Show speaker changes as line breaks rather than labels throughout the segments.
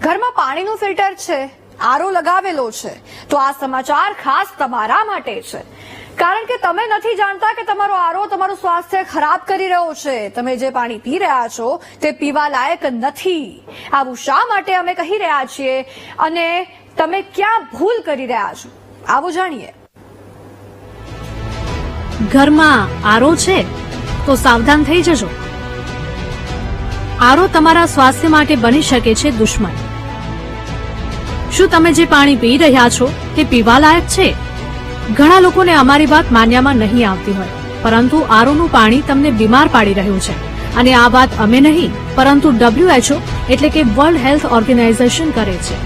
ઘરમાં પાણીનું ફિલ્ટર છે, આરો લગાવેલો છે, તો આ સમાચાર ખાસ તમારા માટે છે. કારણ કે તમે નથી જાણતા કે તમારો આરો તમારું સ્વાસ્થ્ય ખરાબ કરી રહ્યો છે. તમે જે પાણી પી રહ્યા છો, તે પીવા લાયક નથી. આવું શા માટે અમે કહી રહ્યા છીએ? અને તમે ક્યાં ભૂલ કરી રહ્યા છો? આવું જાણીએ.
ઘરમાં આરો છે, તો સાવધાન થઈ જજો. આરો તમારા સ્વાસ્થ્ય માટે બની શકે છે દુશ્મન. શું તમે જે પાણી પી રહ્યા છો તે પીવા લાયક છે? ઘણા લોકોને અમારી વાત માન્યામાં નહીં આવતી હોય, પરંતુ આરોનું પાણી તમને બીમાર પાડી રહ્યું છે. અને આ વાત અમે નહીં, પરંતુ ડબ્લ્યુએચઓ એટલે કે વર્લ્ડ હેલ્થ ઓર્ગેનાઇઝેશન કરે છે.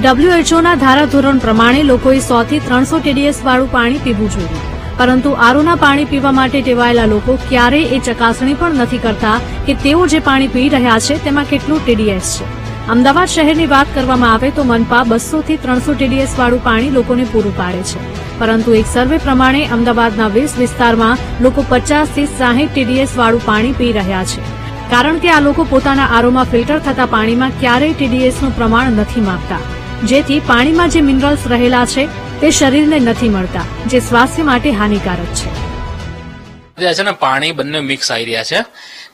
ડબ્લ્યુએચઓના ધારાધોરણ પ્રમાણે લોકોએ સો થી ત્રણસો ટીડીએસ વાળું પાણી પીવું જોઈએ. પરંતુ આરોના પાણી પીવા માટે ટેવાયેલા લોકો ક્યારેય એ ચકાસણી પણ નથી કરતા કે તેઓ જે પાણી પી રહ્યા છે તેમાં કેટલું ટીડીએસ છે. અમદાવાદ શહેરની વાત કરવામાં આવે તો મનપા બસો થી ત્રણસો ટીડીએસ વાળું પાણી લોકોને પૂરું પાડે છે. પરંતુ એક સર્વે પ્રમાણે અમદાવાદના વીસ વિસ્તારમાં લોકો પચાસથી સાહીઠ ટીડીએસ વાળું પાણી પી રહ્યા છે. કારણ કે આ લોકો પોતાના આરોમાં ફિલ્ટર થતા પાણીમાં ક્યારેય ટીડીએસનું પ્રમાણ નથી માપતા. જેથી પાણીમાં જે મિનરલ્સ રહેલા છે, તે શરીરને નથી મળતા, જે સ્વાસ્થ્ય માટે હાનિકારક છે.
જે છે ને પાણી બંને મિક્સ આવી રહ્યા છે.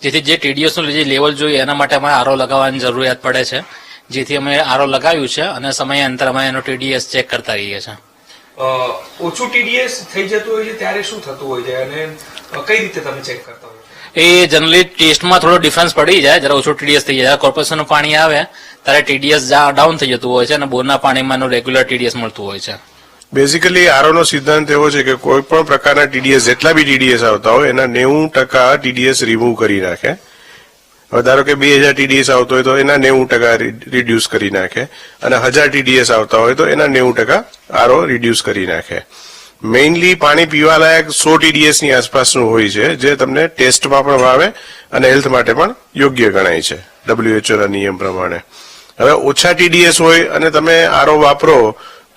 જેથી જે ટીડીએસનું જે લેવલ જોઈએ એના માટે અમારે આરો લગાવવાની જરૂરિયાત પડે છે. જેથી અમે આરો લગાવ્યું છે અને સમયાંતર અમે એનો ટીડીએસ ચેક કરતા રહીએ છીએ.
ઓછું ટીડીએસ થઈ જતું હોય છે ત્યારે શું થતું હોય છે? અને કઈ રીતે તમે ચેક કરતા હોય
એ જનરલી ટેસ્ટમાં થોડો ડિફરન્સ પડી જાય. જરા ઓછું ટીડીએસ થઈ જાય. કોર્પોરેશનનું પાણી આવે ત્યારે ટીડીએસ ડાઉન થઈ જતું હોય છે અને બોરના પાણીમાં એનું રેગ્યુલર ટીડીએસ મળતું હોય છે.
બેઝિકલી આરઓનો સિદ્ધાંત એવો છે કે કોઈ પણ પ્રકારના ટીડીએસ જેટલા બી ટીડીએસ આવતા હોય, એના નેવું ટકા ટીડીએસ રિમૂવ કરી નાખે. હવે ધારો કે બે હજાર ટીડીએસ આવતો હોય તો એના નેવું ટકા રિડ્યુસ કરી નાખે. અને હજાર ટીડીએસ આવતા હોય તો એના નેવું ટકા આરો રિડ્યુસ કરી નાખે. મેઇનલી પાણી પીવાલાયક સો ટીડીએસની આસપાસનું હોય છે, જે તમને ટેસ્ટમાં પણ ભાવે અને હેલ્થ માટે પણ યોગ્ય ગણાય છે WHO ના નિયમ પ્રમાણે. હવે ઓછા ટીડીએસ હોય અને તમે આરો વાપરો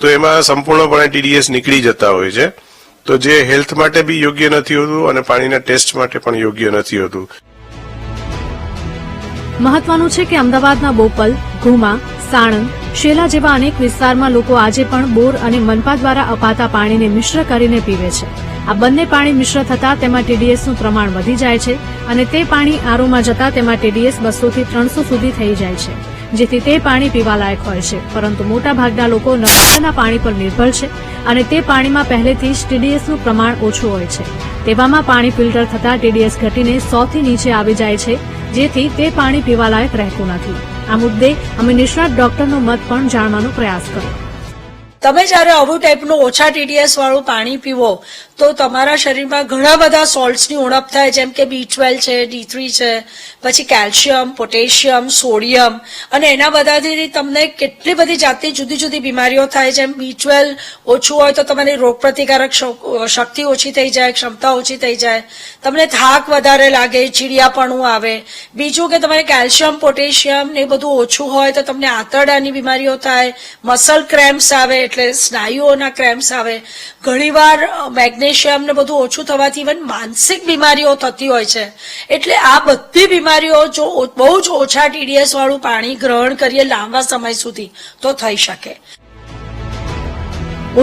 તો એમાં સંપૂર્ણપણે ટીડીએસ નીકળી જતા હોય છે. તો જે હેલ્થ માટે બી યોગ્ય નથી હોતું અને પાણીના ટેસ્ટ માટે પણ યોગ્ય નથી હોતું.
મહત્વનું છે કે અમદાવાદના બોપલ, ઘુમા, સાણંદ, શેલા જેવા અનેક વિસ્તારમાં લોકો આજે પણ બોર અને મનપા દ્વારા અપાતા પાણીને મિશ્ર કરીને પીવે છે. આ બંને પાણી મિશ્ર થતા તેમાં ટીડીએસનું પ્રમાણ વધી જાય છે અને તે પાણી આરોમાં જતા તેમાં ટીડીએસ બસોથી ત્રણસો સુધી થઈ જાય છે. જેથી તે પાણી પીવાલાયક હોય છે. પરંતુ મોટા ભાગના લોકો નર્મદાના પાણી પર નિર્ભર છે અને તે પાણીમાં પહેલેથી જ ટીડીએસનું પ્રમાણ ઓછું હોય છે. તેવામાં પાણી ફિલ્ટર થતા ટીડીએસ ઘટીને સોથી નીચે આવી જાય છે, જેથી તે પાણી પીવાલાયક રહેતું નથી. આ મુદ્દે અમે નિષ્ણાત ડોક્ટરનો મત પણ જાણવાનો પ્રયાસ કર્યો.
તમે જ્યારે આવું ટાઈપનું ઓછા ટીડીએસ વાળું પાણી પીવો તો તમારા શરીરમાં ઘણા બધા સોલ્ટ્સની ઉણપ થાય, જેમ કે બી ટ્વેલ્વ છે ડી થ્રી છે, પછી કેલ્શિયમ પોટેશિયમ સોડિયમ અને એના બધાથી તમને કેટલી બધી જાતની જુદી જુદી બીમારીઓ થાય, જેમ બી ટ્વેલ્વ ઓછું હોય તો તમારી રોગપ્રતિકારક પ્રતિકારક શક્તિ ઓછી થઈ જાય, ક્ષમતા ઓછી થઈ જાય, તમને થાક વધારે લાગે, ચીડિયાપણું આવે. બીજું કે તમારે કેલ્શિયમ પોટેશિયમ ને બધું ઓછું હોય તો તમને આંતરડાની બીમારીઓ થાય મસલ ક્રેમ્પ્સ આવે, એટલે સ્નાયુઓના ક્રેમ્પ્સ આવે. ઘણીવાર મેગ્નેશિયમ ને બધું ઓછું થવાથી ઇવન માનસિક બીમારીઓ થતી હોય છે. એટલે આ બધી બીમારીઓ જો બહુ જ ઓછા ટીડીએસ વાળું પાણી ગ્રહણ કરીએ લાંબા સમય સુધી, તો થઈ શકે.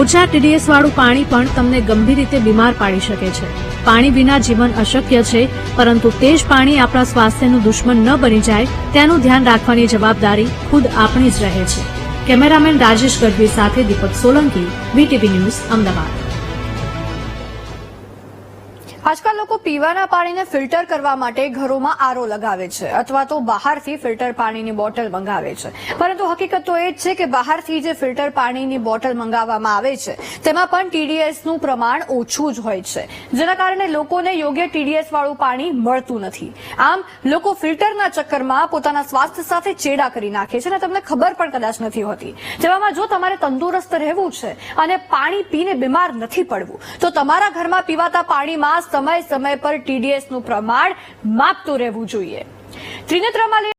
ઓછા ટીડીએસ વાળું પાણી પણ તમને ગંભીર રીતે બીમાર પાડી શકે છે. પાણી વિના જીવન અશક્ય છે, પરંતુ તે જ પાણી આપણા સ્વાસ્થ્યનું દુશ્મન ન બની જાય, તેનું ધ્યાન રાખવાની જવાબદારી ખુદ આપણી જ રહે છે. કેમેરામેન રાજેશ ગઢવી સાથે દીપક સોલંકી, વીટીવી ન્યૂઝ, અમદાવાદ.
આજકાલ લોકો પીવાના પાણીને ફિલ્ટર કરવા માટે ઘરોમાં આરો લગાવે છે અથવા તો બહારથી ફિલ્ટર પાણીની બોટલ મંગાવે છે. પરંતુ હકીકત તો એ જ છે કે બહારથી જે ફિલ્ટર પાણીની બોટલ મંગાવવામાં આવે છે, તેમાં પણ ટીડીએસનું પ્રમાણ ઓછું જ હોય છે. જેના કારણે લોકોને યોગ્ય ટીડીએસ વાળું પાણી મળતું નથી. આમ, લોકો ફિલ્ટરના ચક્કરમાં પોતાના સ્વાસ્થ્ય સાથે ચેડા કરી નાખે છે અને તમને ખબર પણ કદાચ નથી હોતી. તેવામાં જો તમારે તંદુરસ્ત રહેવું છે અને પાણી પીને બીમાર નથી પડવું, તો તમારા ઘરમાં પીવાતા પાણીમાં સમય સમય પર ટીડીએસનું પ્રમાણ માપતું રહેવું જોઈએ. ત્રિનેત્રમાં